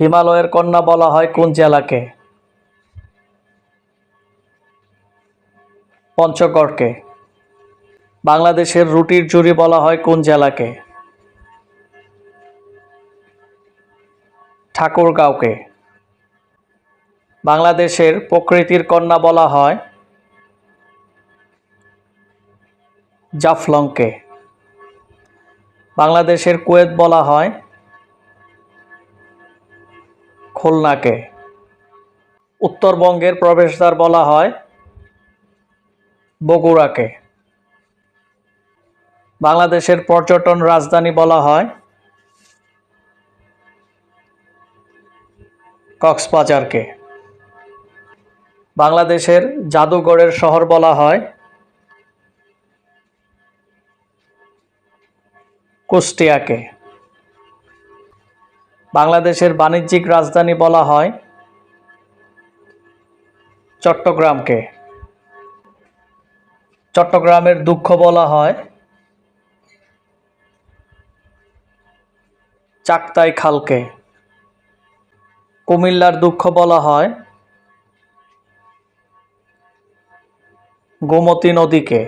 হিমালয়ের কন্যা বলা হয় কোন জেলাকে? পঞ্চগড়কে। বাংলাদেশের রুটির জুড়ি বলা হয় কোন জেলাকে? ঠাকুরগাঁওকে। বাংলাদেশের প্রকৃতির কন্যা বলা হয় জাফলংকে। বাংলাদেশের কুয়েত বলা হয় খুলনাকে। উত্তরবঙ্গের প্রবেশদ্বার বলা হয় বগুড়াকে। বাংলাদেশের পর্যটন রাজধানী বলা হয় কক্সবাজারকে। বাংলাদেশের জাদুঘরের শহর বলা হয় কুষ্টিয়াকে। বাংলাদেশের বাণিজ্যিক রাজধানী বলা হয় চট্টগ্রামকে। চট্টগ্রামের দুঃখ বলা হয় চাকতাই খালকে। কুমিল্লার দুঃখ বলা হয় গোমতী নদীকে।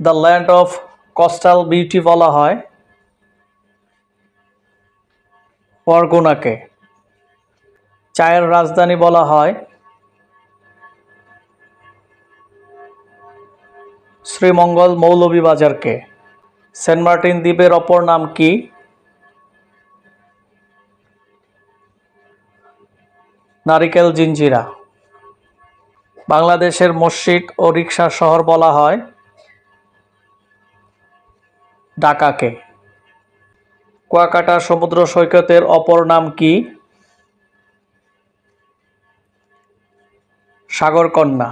The land of coastal beauty বলা হয় পরগনাকে। চায়ের রাজধানী বলা হয় শ্রীমঙ্গল মৌলভীবাজারকে। সেন্ট মার্টিন দ্বীপের অপর নাম কি? নারিকেল জিঞ্জিরা। বাংলাদেশের মসজিদ ও রিক্সা শহর বলা হয় ঢাকাকে। কুয়াকাটা সমুদ্র সৈকতের অপর নাম কি? সাগরকন্যা।